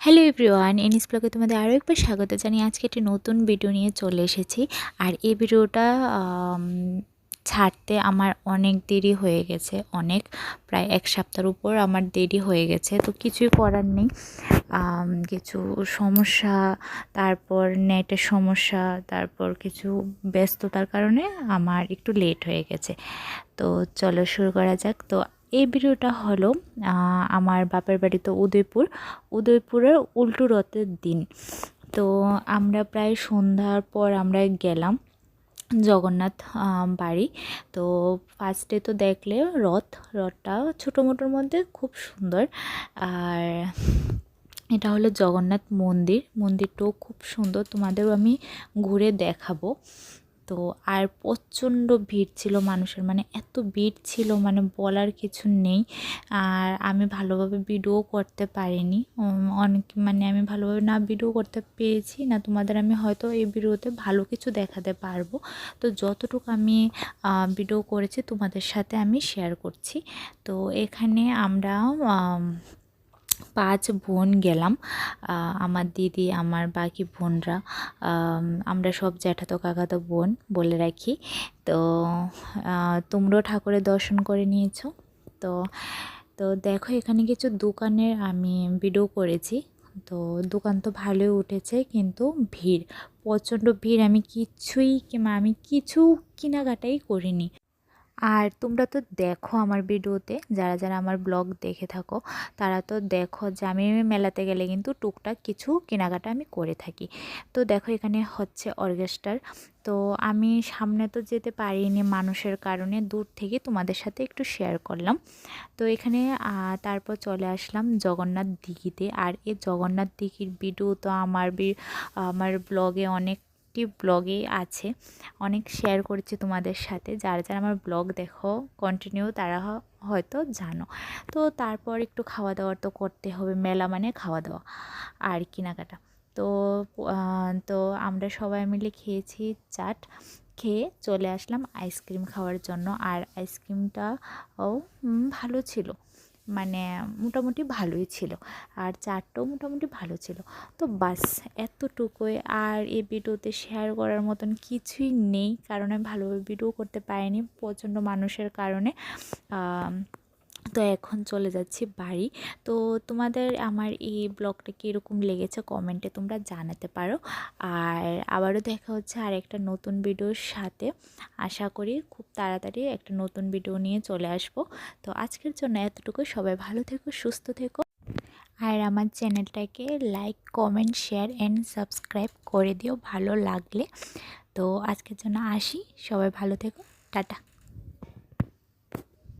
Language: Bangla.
হ্যালো এভরিওয়ান এনিস ব্লগে তোমাদের আরও একবার স্বাগত জানিয়ে আজকে একটি নতুন ভিডিও নিয়ে চলে এসেছি। আর এই ভিডিওটা ছাড়তে আমার অনেক দেরি হয়ে গেছে, অনেক। প্রায় এক সপ্তাহের উপর আমার দেরি হয়ে গেছে, তো কিছুই করার নেই। কিছু সমস্যা, তারপর নেটের সমস্যা, তারপর কিছু ব্যস্ততার কারণে আমার একটু লেট হয়ে গেছে। তো চলো শুরু করা যাক। তো এই ভিডিওটা হলো আমার বাপের বাড়ি তো উদয়পুর। উদয়পুরের উল্টো রথের দিন। তো আমরা প্রায় সন্ধ্যার পর আমরা গেলাম। জগন্নাথ বাড়ি। তো ফার্স্টে তো দেখলে রথ, রথটা ছোটো মোটোর মধ্যে খুব সুন্দর। আর এটা হলো জগন্নাথ মন্দির। মন্দিরটাও খুব সুন্দর। তোমাদেরও আমি ঘুরে দেখাবো। তো আর প্রচণ্ড ভিড় ছিল মানুষের মানে এত ভিড় ছিল মানে বলার কিছু নেই। আর আমি ভালোভাবে ভিডিও করতে পারিনি। অনেক মানে আমি ভালোভাবে না ভিডিও করতে পেরেছি না তোমাদের আমি হয়তো এই ভিডিওতে ভালো কিছু দেখাতে পারব। তো যতটুকু আমি ভিডিও করেছি তোমাদের সাথে আমি শেয়ার করছি। তো এখানে আমরা আম, পাঁচ বোন গেলাম। আমার দিদি, আমার বাকি বোনরা। আমরা সব জ্যাঠাতো কাকাতো বোন বলে রাখি। তো তোমরাও ঠাকুরের দর্শন করে নিয়েছো। তো তো দেখো এখানে কিছু দোকানের আমি ভিডিও করেছি। তো দোকান তো ভালোই উঠেছে কিন্তু ভিড়, প্রচণ্ড ভিড়। আমি কিছুই কিংবা আমি কিছু কেনাকাটাই করিনি। আর তোমরা তো দেখো আমার ভিডিওতে, যারা যারা আমার ব্লগ দেখে থাকো, তারা তো দেখো যে আমি মেলাতে গেলে কিন্তু টুকটাক কিছু কেনাকাটা আমি করে থাকি। তো দেখো এখানে হচ্ছে অর্কেস্ট্রার। তো আমি সামনে তো যেতে পারিনি মানুষের কারণে, দূর থেকে তোমাদের সাথে একটু শেয়ার করলাম। তো এখানে তারপর চলে আসলাম জগন্নাথ দিঘিতে। আর এই জগন্নাথ দিঘির ভিডিও তো আমার আমার ব্লগে অনেকটি ব্লগে আছে, অনেক শেয়ার করেছি তোমাদের সাথে। যারা যারা আমার ব্লগ দেখো কন্টিনিউ তারা হয়তো জানো। তো তারপর একটু খাওয়া দাওয়া তো করতে হবে, মেলা মানে খাওয়া দাওয়া আর কেনাকাটা। তো তো আমরা সবাই মিলে খেয়েছি চাট, খেয়ে চলে আসলাম আইসক্রিম খাওয়ার জন্য। আর আইসক্রিমটাও ভালো ছিল। মানে মোটামুটি ভালোই ছিল। আর চারটাও মোটামুটি ভালো ছিল। তো বাস এতটুকুই। আর এই ভিডিওতে শেয়ার করার মতন কিছুই নেই। কারণ আমি ভালোভাবে ভিডিও করতে পারিনি প্রচণ্ড মানুষের কারণে। তো এখন চলে যাচ্ছি বাড়ি। তো তোমাদের আমার এই ব্লগটা কীরকম লেগেছে কমেন্টে তোমরা জানাতে পারো। আর আবারও দেখা হচ্ছে আর একটা নতুন ভিডিওর সাথে। আশা করি খুব তাড়াতাড়ি একটা নতুন ভিডিও নিয়ে চলে আসব। তো আজকের জন্য এতটুকু। সবাই ভালো থেকো, সুস্থ থেকো। আর আমার চ্যানেলটাকে like comment share and subscribe করে দিও ভালো লাগলে। তো আজকের জন্য আসি। সবাই ভালো থেকো। টাটা।